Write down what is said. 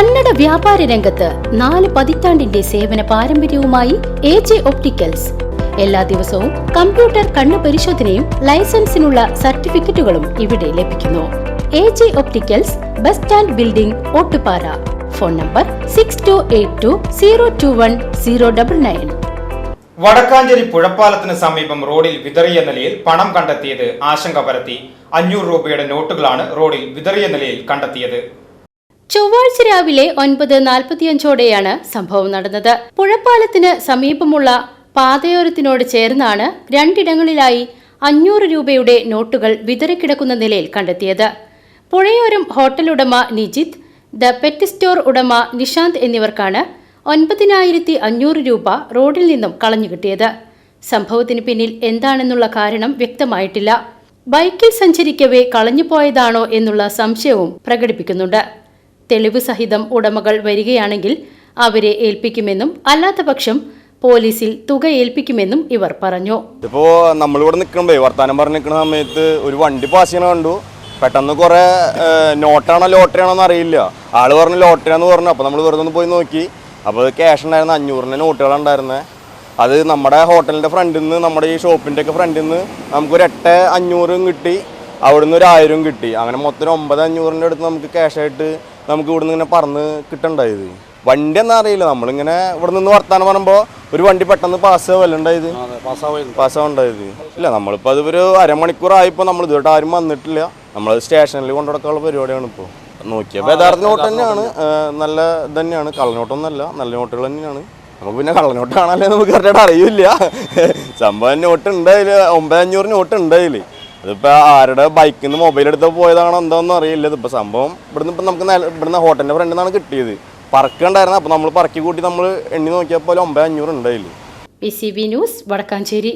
കന്നഡ വ്യാപാര രംഗത്ത് നാല് പതിറ്റാണ്ടിന്റെ സേവന പാരമ്പര്യവുമായി എ ജെ ഒപ്റ്റിക്കൽസ്. എല്ലാ ദിവസവും കമ്പ്യൂട്ടർ കണ്ണു പരിശോധനയും ലൈസൻസിനുള്ള സർട്ടിഫിക്കറ്റുകളും ഇവിടെ ലഭിക്കുന്നു. A J opticals bus stand building Ottupara. Phone number six two eight two zero two one zero double nine Vadakkanchery പുഴപ്പാലത്തിന് സമീപം റോഡിൽ വിതറിയ നിലയിൽ പണം കണ്ടെത്തിയത് ആശങ്ക പരത്തി. അഞ്ഞൂറ് രൂപയുടെ നോട്ടുകളാണ് റോഡിൽ വിതറിയ നിലയിൽ കണ്ടെത്തിയത്. ചൊവ്വാഴ്ച രാവിലെ ഒൻപത് നാൽപ്പത്തിയഞ്ചോടെയാണ് സംഭവം നടന്നത്. പുഴപ്പാലത്തിന് സമീപമുള്ള പാതയോരത്തിനോട് ചേർന്നാണ് രണ്ടിടങ്ങളിലായി അഞ്ഞൂറ് രൂപയുടെ നോട്ടുകൾ വിതറിക്കിടക്കുന്ന നിലയിൽ കണ്ടെത്തിയത്. പുഴയോരം ഹോട്ടൽ ഉടമ നിജിത്ത് ദ പെറ്റ് സ്റ്റോർ ഉടമ നിഷാന്ത് എന്നിവർക്കാണ് ഒൻപതിനായിരത്തി അഞ്ഞൂറ് രൂപ റോഡിൽ നിന്നും കളഞ്ഞു കിട്ടിയത്. സംഭവത്തിന് പിന്നിൽ എന്താണെന്നുള്ള കാരണം വ്യക്തമായിട്ടില്ല. ബൈക്കിൽ സഞ്ചരിക്കവേ കളഞ്ഞുപോയതാണോ എന്നുള്ള സംശയവും പ്രകടിപ്പിക്കുന്നുണ്ട്. തെളിവ് സഹിതം ഉടമകൾ വരികയാണെങ്കിൽ അവരെ ഏൽപ്പിക്കുമെന്നും അല്ലാത്തപക്ഷം പോലീസിൽ തുക ഏൽപ്പിക്കുമെന്നും ഇവർ പറഞ്ഞു. ഇപ്പോൾ നമ്മളിവിടെ നിൽക്കുമ്പോ വർത്താനം പറഞ്ഞ് നിൽക്കുന്ന സമയത്ത് ഒരു വണ്ടി പാസ് ചെയ്യണ കണ്ടു. പെട്ടെന്ന് കുറേ നോട്ടാണോ ലോട്ടറി ആണോ അറിയില്ല. ആൾ പറഞ്ഞു ലോട്ടറി ആണെന്ന് പറഞ്ഞു. അപ്പോൾ നമ്മൾ വെറുതെ ഒന്ന് പോയി നോക്കി. അപ്പോൾ ക്യാഷ് ഉണ്ടായിരുന്ന അഞ്ഞൂറിന്റെ നോട്ടുകളുണ്ടായിരുന്നത് അത് നമ്മുടെ ഹോട്ടലിന്റെ ഫ്രണ്ടിൽ നിന്ന് നമ്മുടെ ഈ ഷോപ്പിന്റെ ഒക്കെ ഫ്രണ്ടിൽ നിന്ന് നമുക്കൊരു എട്ട് അഞ്ഞൂറും കിട്ടി. അവിടുന്ന് ഒരു ആയിരം കിട്ടി. അങ്ങനെ മൊത്തം ഒമ്പത് അഞ്ഞൂറിന്റെ അടുത്ത് നമുക്ക് ക്യാഷായിട്ട് നമുക്ക് ഇവിടുന്ന് ഇങ്ങനെ പറന്ന് കിട്ടണ്ടായത് വണ്ടി എന്നാ അറിയില്ല. നമ്മളിങ്ങനെ ഇവിടെ നിന്ന് വർത്താനം പറയുമ്പോൾ ഒരു വണ്ടി പെട്ടെന്ന് പാസ് വല്ലുണ്ടായത് പാസ്സാവുണ്ടായത് ഇല്ല നമ്മളിപ്പോൾ അത് ഒരു അരമണിക്കൂറായപ്പോൾ നമ്മൾ ഇതുവരെ ആരും വന്നിട്ടില്ല. നമ്മൾ സ്റ്റേഷനിൽ കൊണ്ടുനടക്കാനുള്ള പരിപാടിയാണ് ഇപ്പോൾ നോക്കിയപ്പോൾ യഥാർത്ഥ നോട്ട് തന്നെയാണ്. നല്ല ഇത് തന്നെയാണ് കള്ളനോട്ടൊന്നുമല്ല നല്ല നോട്ടുകൾ തന്നെയാണ്. നമുക്ക് പിന്നെ കള്ളനോട്ട് കാണാനല്ലേ നമുക്ക് കറക്റ്റായിട്ട് അറിയില്ല. സംഭവം നോട്ട് ഉണ്ടായില്ല ഒമ്പത് അഞ്ഞൂറ് നോട്ട് ഉണ്ടായില്ല അതിപ്പോൾ ആരുടെ ബൈക്കിൽ നിന്ന് മൊബൈൽ എടുത്ത് പോയതാണോ എന്താണെന്ന് അറിയില്ല. ഇതിപ്പോൾ സംഭവം ഇവിടുന്ന് ഇപ്പം നമുക്ക് ഇവിടുന്ന് ഹോട്ടലിന്റെ ഫ്രണ്ടിൽ നിന്നാണ് കിട്ടിയത്. പറക്കുണ്ടായിരുന്നു അപ്പോൾ നമ്മൾ പറക്കി കൂട്ടി നമ്മൾ എണ്ണി നോക്കിയപ്പോൾ ഒമ്പത് അഞ്ഞൂറ് ഉണ്ടായില്ല? P C B news Vadakkanchery.